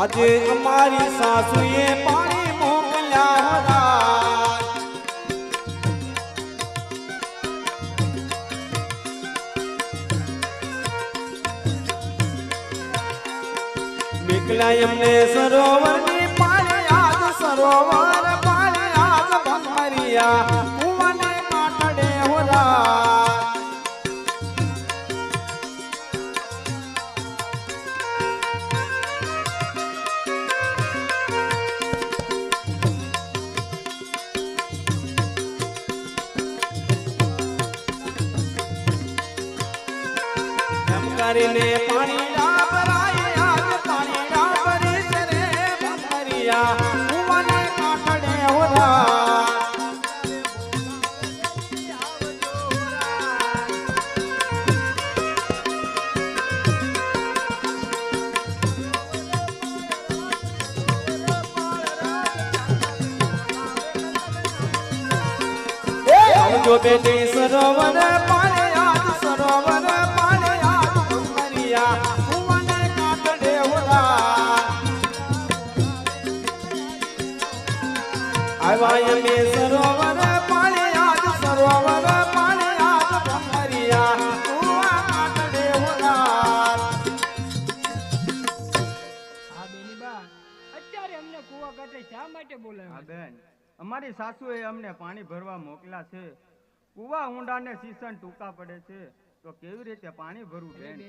આજે અમારી સાસુએ પાણી મોકલ્યા હતા. નીકળ્યા એમને સરોવરની પાણી આજ સરોવર પાણી આજ ભમરિયા. કુવાને કાંઠડે હોરા. કરીને પાણી ડાબરાય આજ પાણી ડાબરી છે રે ભમરિયા કુવાને કાંઠડે હોરા આવજો બેટી સરોવર અમારી સાસુએ અમને પાણી ભરવા મોકલા છે. કુવા ઊંડાને સીસન ટૂંકા પડે છે. તો કેવી રીતે પાણી ભરવું બેન?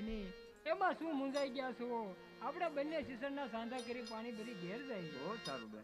એમાં શું મૂંઝાઈ ગયા છો? આપણે બંને સિઝનના સાંધા કરી પાણી ભરી ઘેર જાય. બહુ સારું બેન.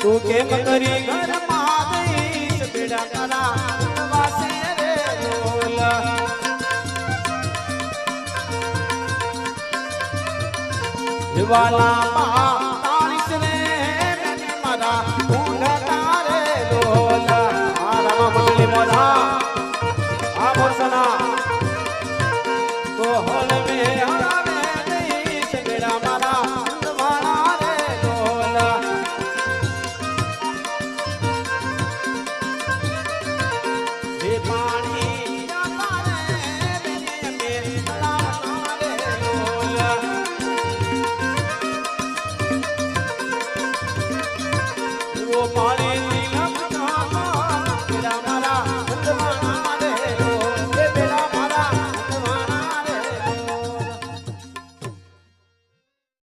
તું કેમ કરી ઘરમાં મોર સના